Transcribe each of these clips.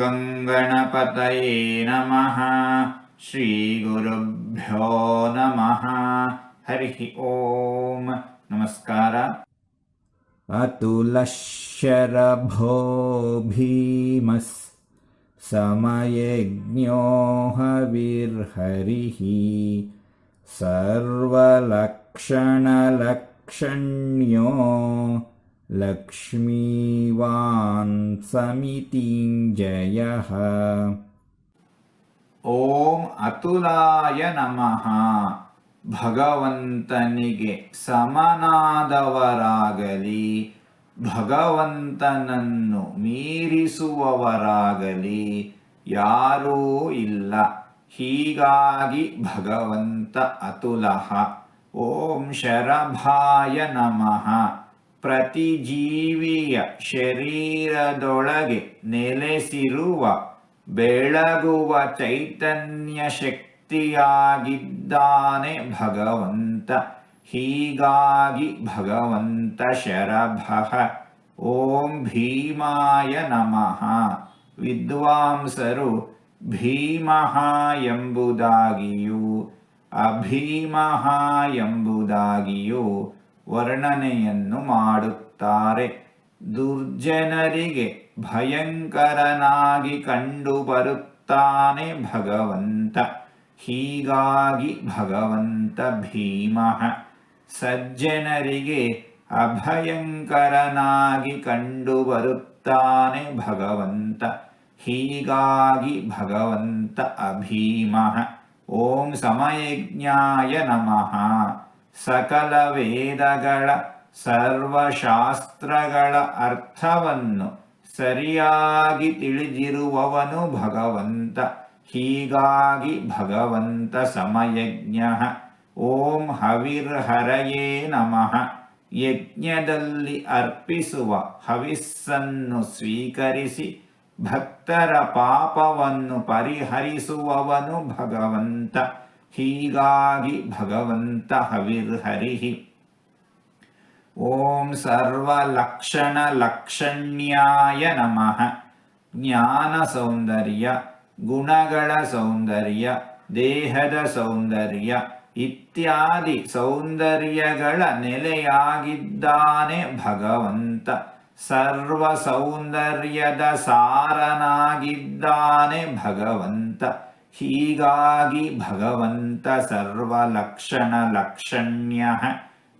गङ्गणपतये नमः। श्रीगुरुभ्यो नमः। हरिः ॐ नमस्कार। अतुलशरभो भीमस् समयज्ञो हविर्हरिः। सर्वलक्षणलक्षण्यो लक्ष्मी लक्ष्मीवान् समितिञ्जयः ಓಂ ಅತುಲಾಯ ನಮಃ ಭಗವಂತನಿಗೆ ಸಮನಾದವರಾಗಲಿ ಭಗವಂತನನ್ನು ಮೀರಿಸುವವರಾಗಲಿ ಯಾರೂ ಇಲ್ಲ ಹೀಗಾಗಿ ಭಗವಂತ ಅತುಲಃ ಓಂ ಶರಭಾಯ ನಮಃ ಪ್ರತಿ ಜೀವಿಯ ಶರೀರದೊಳಗೆ ನೆಲೆಸಿರುವ, ಬೆಳಗುವ ಚೈತನ್ಯ ಶಕ್ತಿಯಾಗಿದ್ದಾನೆ ಭಗವಂತ. ಹೀಗಾಗಿ ಭಗವಂತ ಶರಭಃ. ಓಂ ಭೀಮಾಯ ನಮಃ. ವಿದ್ವಾಂಸರು ಭೀಮಃ ಎಂಬುದಾಗಿಯೂ ಅಭೀಮಃ ಎಂಬುದಾಗಿಯೂ ವರ್ಣನೆಯನ್ನು ಮಾಡುತ್ತಾರೆ. ದುರ್ಜನರಿಗೆ ಭಯಂಕರನಾಗಿ ಕಂಡುಬರುತ್ತಾನೆ ಭಗವಂತ. ಹೀಗಾಗಿ ಭಗವಂತ ಭೀಮಃ. ಸಜ್ಜನರಿಗೆ ಅಭಯಂಕರನಾಗಿ ಕಂಡುಬರುತ್ತಾನೆ ಭಗವಂತ. ಹೀಗಾಗಿ ಭಗವಂತ ಅಭೀಮಃ. ಓಂ ಸಮಯಜ್ಞಾಯ ನಮಃ. ಸಕಲ ವೇದಗಳ ಸರ್ವಶಾಸ್ತ್ರಗಳ ಅರ್ಥವನ್ನು ಸರಿಯಾಗಿ ತಿಳಿದಿರುವವನು ಭಗವಂತ. ಹೀಗಾಗಿ ಭಗವಂತ ಸಮಯಜ್ಞ. ಓಂ ಹವಿರ್ಹರಯೇ ನಮಃ. ಯಜ್ಞದಲ್ಲಿ ಅರ್ಪಿಸುವ ಹವಿಸ್ಸನ್ನು ಸ್ವೀಕರಿಸಿ ಭಕ್ತರ ಪಾಪವನ್ನು ಪರಿಹರಿಸುವವನು ಭಗವಂತ. ಹೀಗಾಗಿ ಭಗವಂತ ಹವಿರ್ಹರಿಹಿ ಓಂ ಸರ್ವಲಕ್ಷಣ ಲಕ್ಷಣ್ಯಾಯ ನಮಃ. ಜ್ಞಾನ ಸೌಂದರ್ಯ, ಗುಣಗಳ ಸೌಂದರ್ಯ, ದೇಹದ ಸೌಂದರ್ಯ ಇತ್ಯಾದಿ ಸೌಂದರ್ಯಗಳ ನೆಲೆಯಾಗಿದ್ದಾನೆ ಭಗವಂತ. ಸರ್ವ ಸೌಂದರ್ಯದ ಸಾರನಾಗಿದ್ದಾನೆ ಭಗವಂತ. ಹೀಗಾಗಿ ಭಗವಂತ ಸರ್ವಲಕ್ಷಣ ಲಕ್ಷಣ್ಯ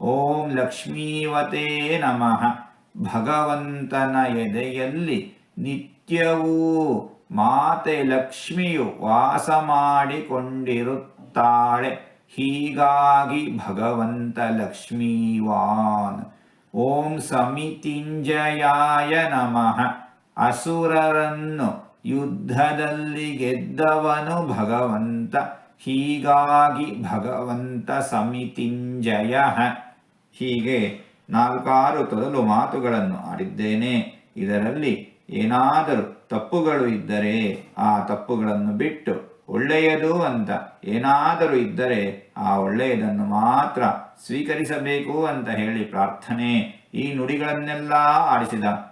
ಓಂ ಲಕ್ಷ್ಮೀವತೇ ನಮಃ. ಭಗವಂತನ ಎದೆಯಲ್ಲಿ ನಿತ್ಯವೂ ಮಾತೆ ಲಕ್ಷ್ಮಿಯು ವಾಸ ಮಾಡಿಕೊಂಡಿರುತ್ತಾಳೆ ಹೀಗಾಗಿ ಭಗವಂತ ಲಕ್ಷ್ಮೀವಾನ್. ಓಂ ಸಮಿತಿಂಜಯಾಯ ನಮಃ. ಅಸುರರನ್ನು ಯುದ್ಧದಲ್ಲಿ ಗೆದ್ದವನು ಭಗವಂತ. ಹೀಗಾಗಿ ಭಗವಂತ ಸಮಿತಿಂಜಯ. ಹೀಗೆ ನಾಲ್ಕಾರು ತೊದಲು ಮಾತುಗಳನ್ನು ಆಡಿದ್ದೇನೆ. ಇದರಲ್ಲಿ ಏನಾದರೂ ತಪ್ಪುಗಳು ಇದ್ದರೆ ಆ ತಪ್ಪುಗಳನ್ನು ಬಿಟ್ಟು ಒಳ್ಳೆಯದು ಅಂತ ಏನಾದರೂ ಇದ್ದರೆ ಆ ಒಳ್ಳೆಯದನ್ನು ಮಾತ್ರ ಸ್ವೀಕರಿಸಬೇಕು ಅಂತ ಹೇಳಿ ಪ್ರಾರ್ಥನೆ. ಈ ನುಡಿಗಳನ್ನೆಲ್ಲ ಆಡಿಸಿದ